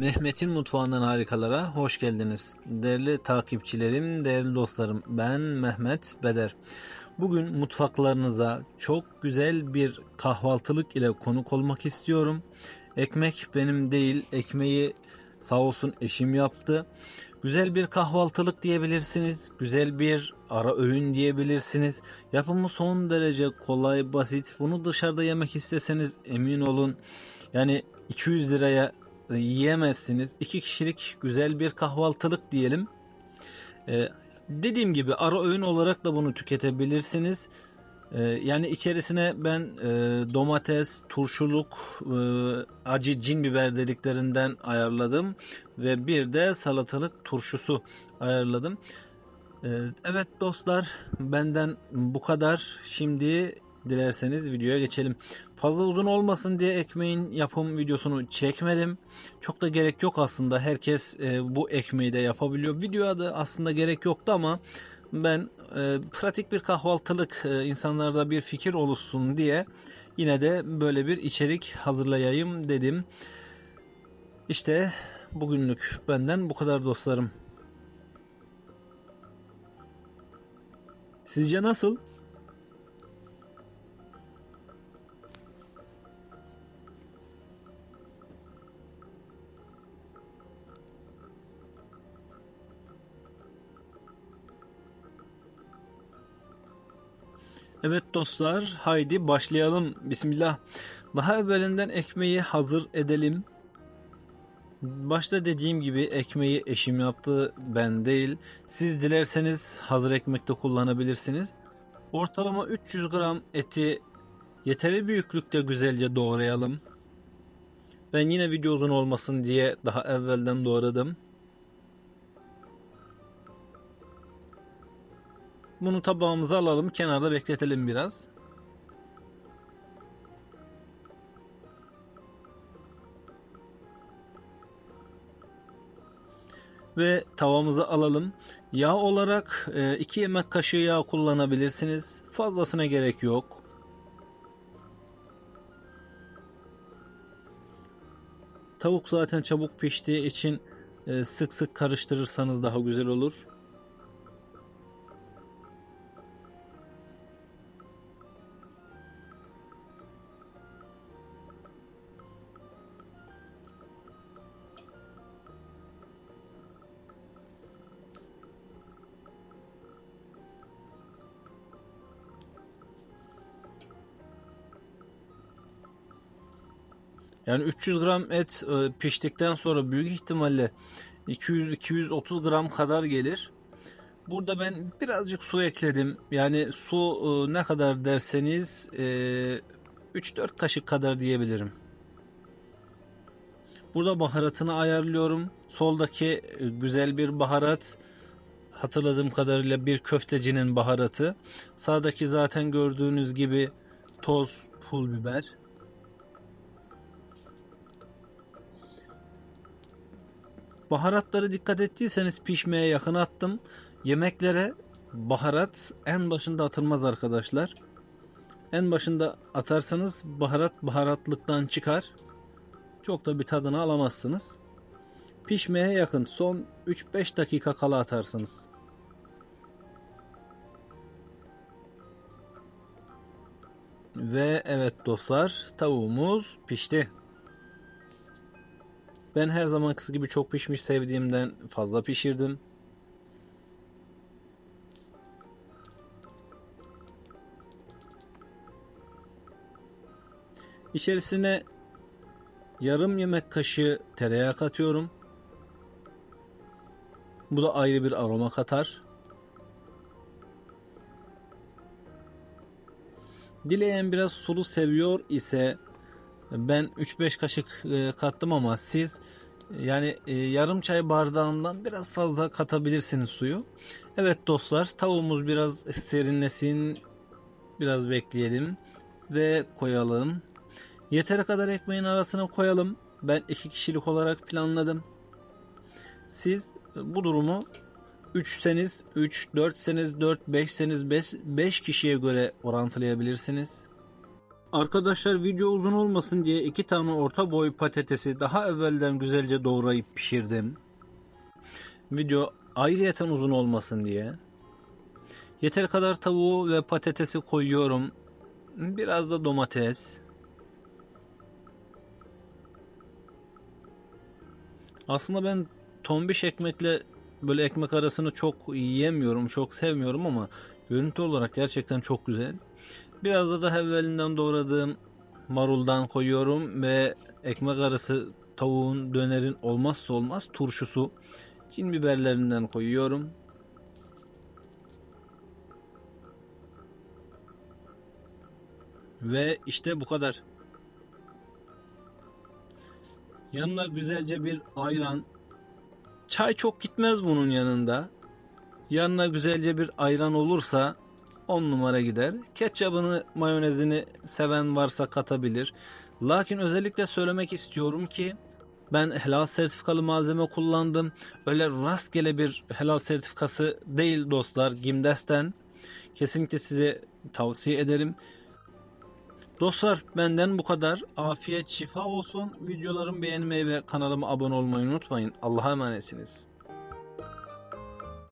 Mehmet'in mutfağından harikalara hoş geldiniz. Değerli takipçilerim, değerli dostlarım. Ben Mehmet Beder. Bugün mutfaklarınıza çok güzel bir kahvaltılık ile konuk olmak istiyorum. Ekmek benim değil, ekmeği sağ olsun eşim yaptı. Güzel bir kahvaltılık diyebilirsiniz. Güzel bir ara öğün diyebilirsiniz. Yapımı son derece kolay, basit. Bunu dışarıda yemek isteseniz emin olun yani 200 liraya yiyemezsiniz. İki kişilik güzel bir kahvaltılık diyelim. Ee, dediğim gibi ara öğün olarak da bunu tüketebilirsiniz. Ee, yani içerisine ben e, domates, turşuluk, e, acı cin biber dediklerinden ayarladım ve bir de salatalık turşusu ayarladım. Ee, evet dostlar benden bu kadar. Şimdi dilerseniz videoya geçelim. Fazla uzun olmasın diye ekmeğin yapım videosunu çekmedim. Çok da gerek yok aslında. Herkes e, bu ekmeği de yapabiliyor. Videoya da aslında gerek yoktu ama ben e, pratik bir kahvaltılık e, insanlarda bir fikir oluşsun diye yine de böyle bir içerik hazırlayayım dedim. İşte bugünlük benden bu kadar dostlarım. Sizce nasıl? Evet dostlar haydi başlayalım. Bismillah. Daha evvelinden ekmeği hazır edelim. Başta dediğim gibi ekmeği eşim yaptı ben değil. Siz dilerseniz hazır ekmekte kullanabilirsiniz. Ortalama 300 gram eti yeteri büyüklükte güzelce doğrayalım. Ben yine video uzun olmasın diye daha evvelden doğradım. Bunu tabağımıza alalım. Kenarda bekletelim biraz. Ve tavamızı alalım. Yağ olarak 2 yemek kaşığı yağ kullanabilirsiniz. Fazlasına gerek yok. Tavuk zaten çabuk piştiği için e, sık sık karıştırırsanız daha güzel olur. Yani 300 gram et e, piştikten sonra büyük ihtimalle 200-230 gram kadar gelir. Burada ben birazcık su ekledim. Yani su e, ne kadar derseniz 3-4 kaşık kadar diyebilirim. Burada baharatını ayarlıyorum. Soldaki e, güzel bir baharat. Hatırladığım kadarıyla bir köftecinin baharatı. Sağdaki zaten gördüğünüz gibi toz pul biber. Baharatları dikkat ettiyseniz pişmeye yakın attım. Yemeklere baharat en başında atılmaz arkadaşlar. En başında atarsanız baharat baharatlıktan çıkar. Çok da bir tadını alamazsınız. Pişmeye yakın son 3-5 dakika kala atarsınız. Ve evet dostlar tavuğumuz pişti. Ben her zaman kısa gibi çok pişmiş sevdiğimden fazla pişirdim. İçerisine yarım yemek kaşığı tereyağı katıyorum. Bu da ayrı bir aroma katar. Dileyen biraz sulu seviyor ise ben 3-5 kaşık e, kattım ama siz yani e, yarım çay bardağından biraz fazla katabilirsiniz suyu. Evet dostlar tavuğumuz biraz serinlesin. Biraz bekleyelim ve koyalım. Yeteri kadar ekmeğin arasına koyalım. Ben 2 kişilik olarak planladım. Siz bu durumu 3 seniz 3, 4 seniz 4, 5 seniz 5, 5 kişiye göre orantılayabilirsiniz. Arkadaşlar video uzun olmasın diye iki tane orta boy patatesi daha evvelden güzelce doğrayıp pişirdim. Video ayrıyeten uzun olmasın diye. Yeter kadar tavuğu ve patatesi koyuyorum. Biraz da domates. Aslında ben tombiş ekmekle böyle ekmek arasını çok yiyemiyorum, çok sevmiyorum ama görüntü olarak gerçekten çok güzel. Biraz da daha evvelinden doğradığım maruldan koyuyorum ve ekmek arası tavuğun dönerin olmazsa olmaz turşusu cin biberlerinden koyuyorum. Ve işte bu kadar. Yanına güzelce bir ayran. Çay çok gitmez bunun yanında. Yanına güzelce bir ayran olursa 10 numara gider. Ketçabını, mayonezini seven varsa katabilir. Lakin özellikle söylemek istiyorum ki ben helal sertifikalı malzeme kullandım. Öyle rastgele bir helal sertifikası değil dostlar. Gimdes'ten. Kesinlikle size tavsiye ederim. Dostlar benden bu kadar. Afiyet şifa olsun. Videolarımı beğenmeyi ve kanalıma abone olmayı unutmayın. Allah'a emanetsiniz.